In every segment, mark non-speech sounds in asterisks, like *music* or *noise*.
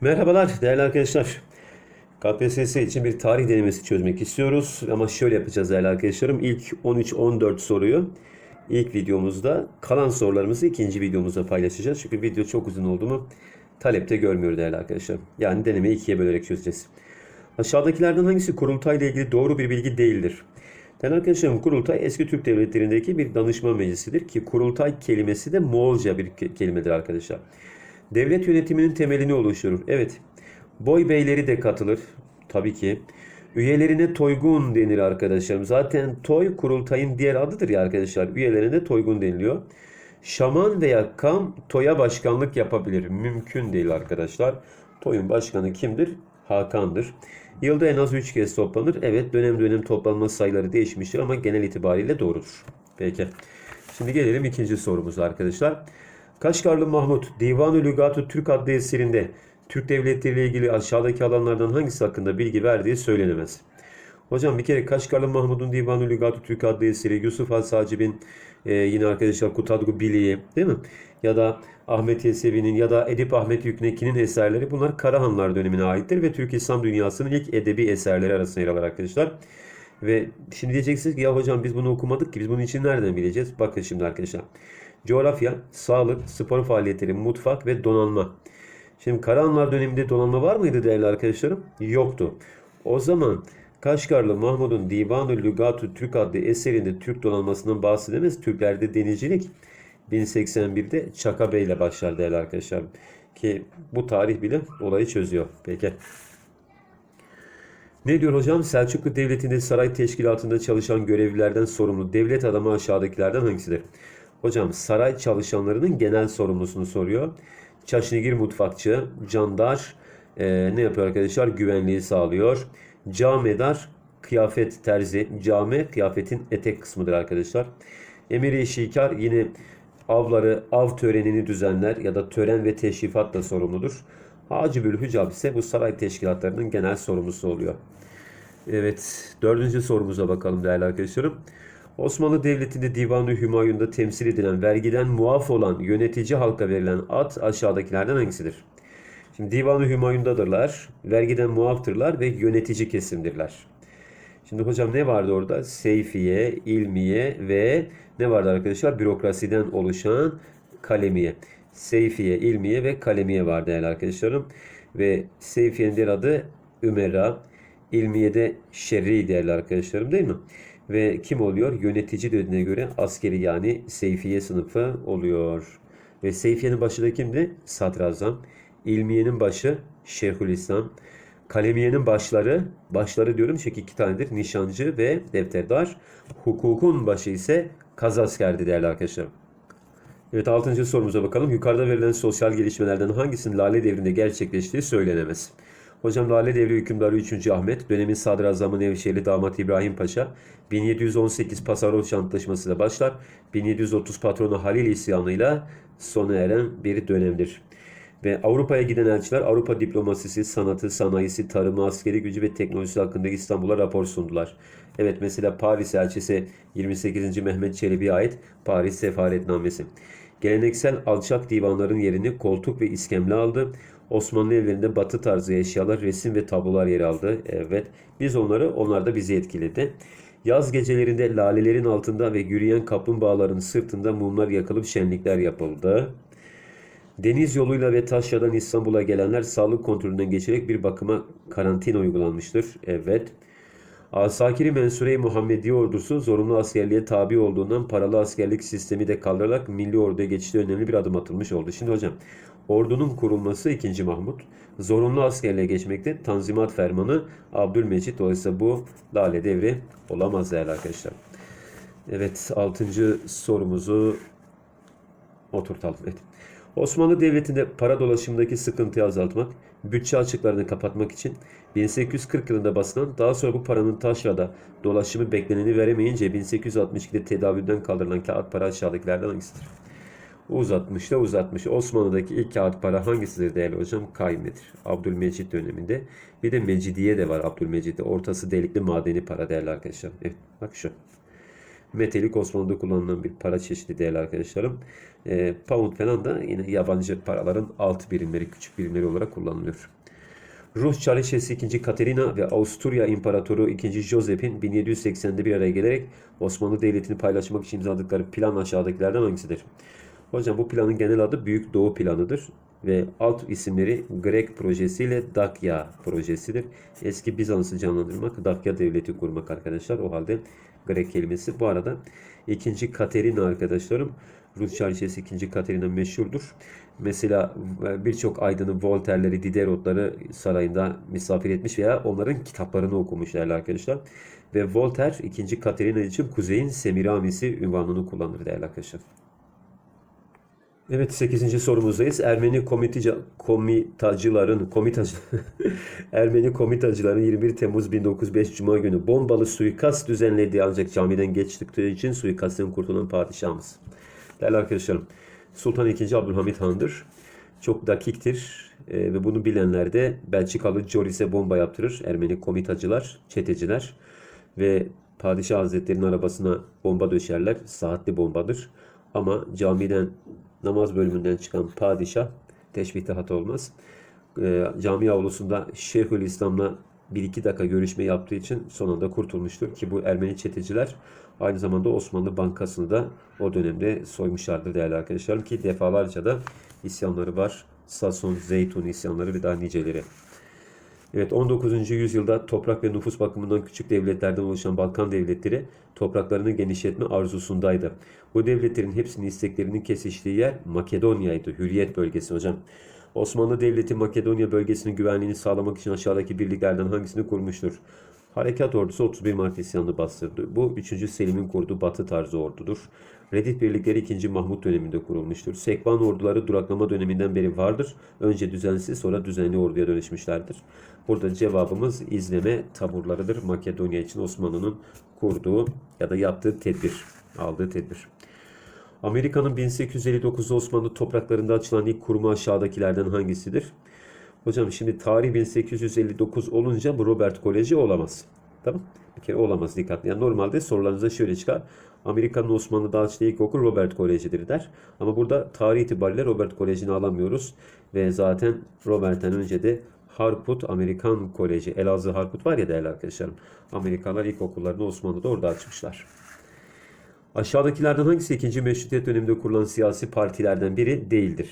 Merhabalar değerli arkadaşlar. KPSS için bir tarih denemesi çözmek istiyoruz. Ama şöyle yapacağız değerli arkadaşlarım. İlk 13-14 soruyu ilk videomuzda, kalan sorularımızı ikinci videomuzda paylaşacağız. Çünkü video çok uzun oldu mu talepte görmüyor değerli arkadaşlar. Yani denemeyi ikiye bölerek çözeceğiz. Aşağıdakilerden hangisi kurultayla ilgili doğru bir bilgi değildir? Değerli arkadaşlarım kurultay eski Türk devletlerindeki bir danışma meclisidir ki kurultay kelimesi de Moğolca bir ke- kelimedir arkadaşlar. Devlet yönetiminin temelini oluşturur. Evet. Boy beyleri de katılır. Tabii ki. Üyelerine toygun denir arkadaşlarım. Zaten toy kurultayın diğer adıdır ya arkadaşlar. Üyelerine toygun deniliyor. Şaman veya kam toya başkanlık yapabilir. Mümkün değil arkadaşlar. Toyun başkanı kimdir? Hakan'dır. Yılda en az 3 kez toplanır. Evet dönem dönem toplanma sayıları değişmiştir ama genel itibariyle doğrudur. Peki. Şimdi gelelim ikinci sorumuza arkadaşlar. Kaşgarlı Mahmut Divan-ı Lügat-ı Türk adlı eserinde Türk devletleriyle ilgili aşağıdaki alanlardan hangisi hakkında bilgi verdiği söylenemez. Hocam bir kere Kaşgarlı Mahmud'un Divan-ı Lügat-ı Türk adlı eseri, Yusuf Al-Sacib'in e, yine arkadaşlar Kutadgu Biliği değil mi? Ya da Ahmet Yesevi'nin ya da Edip Ahmet Yükneki'nin eserleri bunlar Karahanlar dönemine aittir ve Türk İslam dünyasının ilk edebi eserleri arasında yer alır arkadaşlar. Ve şimdi diyeceksiniz ki ya hocam biz bunu okumadık ki biz bunun için nereden bileceğiz? Bakın şimdi arkadaşlar. Coğrafya, sağlık, spor faaliyetleri, mutfak ve donanma. Şimdi Karahanlar döneminde donanma var mıydı değerli arkadaşlarım? Yoktu. O zaman Kaşgarlı Mahmud'un Divan-ı Lügat-ı Türk adlı eserinde Türk donanmasından bahsedemez. Türklerde denizcilik 1081'de Çaka Bey ile başlar değerli arkadaşlar. Ki bu tarih bile olayı çözüyor. Peki. Ne diyor hocam? Selçuklu Devleti'nde saray teşkilatında çalışan görevlilerden sorumlu devlet adamı aşağıdakilerden hangisidir? Hocam saray çalışanlarının genel sorumlusunu soruyor. Çaşnigir mutfakçı, candar e, ne yapıyor arkadaşlar? Güvenliği sağlıyor. Camedar kıyafet terzi. Came kıyafetin etek kısmıdır arkadaşlar. Emiri şikar yine avları, av törenini düzenler ya da tören ve teşrifatla sorumludur. Hacı Bülhücab ise bu saray teşkilatlarının genel sorumlusu oluyor. Evet, dördüncü sorumuza bakalım değerli arkadaşlarım. Osmanlı Devleti'nde Divan-ı Hümayun'da temsil edilen vergiden muaf olan yönetici halka verilen ad aşağıdakilerden hangisidir? Şimdi Divan-ı Hümayun'dadırlar, vergiden muaftırlar ve yönetici kesimdirler. Şimdi hocam ne vardı orada? Seyfiye, ilmiye ve ne vardı arkadaşlar? Bürokrasiden oluşan kalemiye. Seyfiye, ilmiye ve kalemiye var değerli arkadaşlarım. Ve Seyfiye'nin diğer adı Ümera. İlmiye'de Şerri değerli arkadaşlarım değil mi? Ve kim oluyor? Yönetici dediğine göre askeri yani Seyfiye sınıfı oluyor. Ve Seyfiye'nin başı da kimdi? Sadrazam. İlmiye'nin başı Şeyhülislam. Kalemiye'nin başları, başları diyorum çünkü iki tanedir. Nişancı ve defterdar. Hukukun başı ise kazaskerdi değerli arkadaşlar. Evet 6. sorumuza bakalım. Yukarıda verilen sosyal gelişmelerden hangisinin Lale Devri'nde gerçekleştiği söylenemez. Hocam Lale Devri hükümdarı 3. Ahmet, dönemin sadrazamı Nevşehirli damat İbrahim Paşa, 1718 Pasarot Antlaşması'yla başlar, 1730 patronu Halil isyanıyla sona eren bir dönemdir. Ve Avrupa'ya giden elçiler Avrupa diplomasisi, sanatı, sanayisi, tarımı, askeri gücü ve teknolojisi hakkında İstanbul'a rapor sundular. Evet mesela Paris elçisi 28. Mehmet Çelebi'ye ait Paris Sefaretnamesi. Geleneksel alçak divanların yerini koltuk ve iskemle aldı. Osmanlı evlerinde batı tarzı eşyalar, resim ve tablolar yer aldı. Evet biz onları, onlar da bizi etkiledi. Yaz gecelerinde lalelerin altında ve yürüyen kaplumbağaların sırtında mumlar yakılıp şenlikler yapıldı. Deniz yoluyla ve taşradan İstanbul'a gelenler sağlık kontrolünden geçerek bir bakıma karantina uygulanmıştır. Evet. Asakiri Mensure-i Muhammedi ordusu zorunlu askerliğe tabi olduğundan paralı askerlik sistemi de kaldırılarak milli orduya geçişte önemli bir adım atılmış oldu. Şimdi hocam ordunun kurulması 2. Mahmut. Zorunlu askerliğe geçmekte Tanzimat Fermanı Abdülmecit. Dolayısıyla bu Lale Devri olamaz değerli arkadaşlar. Evet 6. sorumuzu oturtalım. Evet. Osmanlı Devleti'nde para dolaşımındaki sıkıntıyı azaltmak, bütçe açıklarını kapatmak için 1840 yılında basılan, daha sonra bu paranın taşrada dolaşımı bekleneni veremeyince 1862'de tedavülden kaldırılan kağıt para aşağıdakilerden hangisidir? Uzatmış da uzatmış. Osmanlı'daki ilk kağıt para hangisidir değerli hocam? Kaymedir. Abdülmecit döneminde. Bir de Mecidiye de var Abdülmecit'te. Ortası delikli madeni para değerli arkadaşlar. Evet bak şu. Metalik Osmanlı'da kullanılan bir para çeşidi değerli arkadaşlarım. E, pound falan da yine yabancı paraların alt birimleri, küçük birimleri olarak kullanılıyor. Rus Çariçesi 2. Katerina ve Avusturya İmparatoru 2. Joseph'in 1780'de bir araya gelerek Osmanlı Devleti'ni paylaşmak için imzaladıkları plan aşağıdakilerden hangisidir? Hocam bu planın genel adı Büyük Doğu Planı'dır ve alt isimleri Grek projesi ile Dakya projesidir. Eski Bizans'ı canlandırmak, Dakya devleti kurmak arkadaşlar. O halde Grek kelimesi. Bu arada 2. Katerina arkadaşlarım Rus Çariçesi 2. Katerina meşhurdur. Mesela birçok aydını Voltaire'leri, Diderot'ları sarayında misafir etmiş veya onların kitaplarını okumuş arkadaşlar. Ve Voltaire 2. Katerina için Kuzey'in Semiramisi ünvanını kullanır değerli arkadaşlar. Evet 8. sorumuzdayız. Ermeni komitica, komitacıların komitacı *laughs* Ermeni komitacıların 21 Temmuz 1905 Cuma günü bombalı suikast düzenlediği ancak camiden geç çıktığı için suikastten kurtulan padişahımız. Değerli arkadaşlarım Sultan II. Abdülhamit Han'dır. Çok dakiktir e, ve bunu bilenler de Belçikalı Joris'e bomba yaptırır. Ermeni komitacılar, çeteciler ve Padişah Hazretleri'nin arabasına bomba döşerler. Saatli bombadır. Ama camiden namaz bölümünden çıkan padişah teşbihte hata olmaz. E, cami avlusunda Şeyhül İslam'la bir iki dakika görüşme yaptığı için son anda kurtulmuştur. Ki bu Ermeni çeteciler aynı zamanda Osmanlı Bankası'nı da o dönemde soymuşlardır değerli arkadaşlarım. Ki defalarca da isyanları var. Sason, Zeytun isyanları ve daha niceleri. Evet 19. yüzyılda toprak ve nüfus bakımından küçük devletlerden oluşan Balkan devletleri topraklarını genişletme arzusundaydı. Bu devletlerin hepsinin isteklerinin kesiştiği yer Makedonya'ydı. Hürriyet bölgesi hocam. Osmanlı Devleti Makedonya bölgesinin güvenliğini sağlamak için aşağıdaki birliklerden hangisini kurmuştur? Harekat ordusu 31 Mart isyanını bastırdı. Bu 3. Selim'in kurduğu batı tarzı ordudur. Redif birlikleri 2. Mahmut döneminde kurulmuştur. Sekban orduları duraklama döneminden beri vardır. Önce düzensiz sonra düzenli orduya dönüşmüşlerdir. Burada cevabımız izleme taburlarıdır. Makedonya için Osmanlı'nın kurduğu ya da yaptığı tedbir, aldığı tedbir. Amerika'nın 1859'da Osmanlı topraklarında açılan ilk kurumu aşağıdakilerden hangisidir? Hocam şimdi tarih 1859 olunca bu Robert Koleji olamaz. Tamam? Bir kere olamaz dikkatli. Yani normalde sorularınıza şöyle çıkar. Amerika'nın Osmanlı'da açtığı ilk okul Robert Koleji'dir der. Ama burada tarih itibariyle Robert Koleji'ni alamıyoruz. Ve zaten Robert'ten önce de Harput Amerikan Koleji, Elazığ Harput var ya değerli arkadaşlarım. Amerikalılar ilkokullarını Osmanlı'da orada açmışlar. Aşağıdakilerden hangisi ikinci meşrutiyet döneminde kurulan siyasi partilerden biri değildir?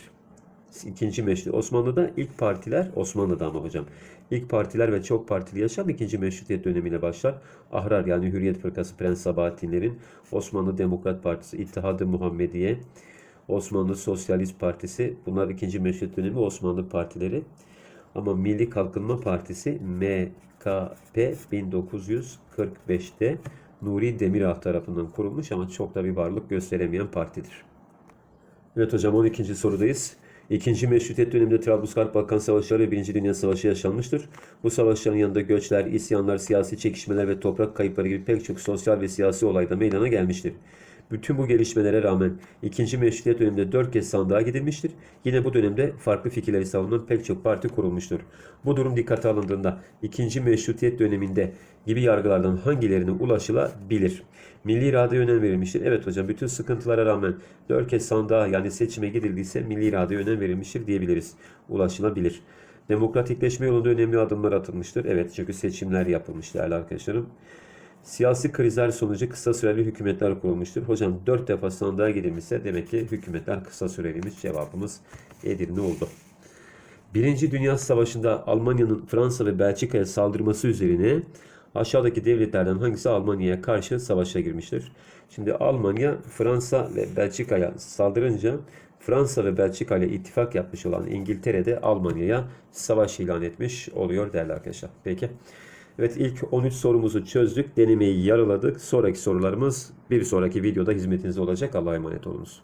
İkinci meşrutiyet. Osmanlı'da ilk partiler, Osmanlı'da ama hocam. İlk partiler ve çok partili yaşam ikinci meşrutiyet dönemine başlar. Ahrar yani Hürriyet Fırkası Prens Sabahattinlerin, Osmanlı Demokrat Partisi, İttihadı Muhammediye, Osmanlı Sosyalist Partisi bunlar ikinci meşrutiyet dönemi Osmanlı partileri. Ama Milli Kalkınma Partisi MKP 1945'te Nuri Demirağ tarafından kurulmuş ama çok da bir varlık gösteremeyen partidir. Evet hocam 12. sorudayız. İkinci Meşrutiyet döneminde Trablusgarp Balkan Savaşları ve Birinci Dünya Savaşı yaşanmıştır. Bu savaşların yanında göçler, isyanlar, siyasi çekişmeler ve toprak kayıpları gibi pek çok sosyal ve siyasi olayda meydana gelmiştir. Bütün bu gelişmelere rağmen ikinci meşrutiyet döneminde dört kez sandığa gidilmiştir. Yine bu dönemde farklı fikirleri savunan pek çok parti kurulmuştur. Bu durum dikkate alındığında ikinci meşrutiyet döneminde gibi yargılardan hangilerine ulaşılabilir? Milli iradeye önem verilmiştir. Evet hocam bütün sıkıntılara rağmen dört kez sandığa yani seçime gidildiyse milli iradeye önem verilmiştir diyebiliriz. Ulaşılabilir. Demokratikleşme yolunda önemli adımlar atılmıştır. Evet çünkü seçimler yapılmış değerli arkadaşlarım. Siyasi krizler sonucu kısa süreli hükümetler kurulmuştur. Hocam dört defa sandığa gidilmişse demek ki hükümetler kısa süreliymiş. Cevabımız Edirne oldu. Birinci Dünya Savaşı'nda Almanya'nın Fransa ve Belçika'ya saldırması üzerine aşağıdaki devletlerden hangisi Almanya'ya karşı savaşa girmiştir? Şimdi Almanya Fransa ve Belçika'ya saldırınca Fransa ve Belçika ile ittifak yapmış olan İngiltere de Almanya'ya savaş ilan etmiş oluyor değerli arkadaşlar. Peki. Evet ilk 13 sorumuzu çözdük. Denemeyi yarıladık. Sonraki sorularımız bir sonraki videoda hizmetinizde olacak. Allah'a emanet olunuz.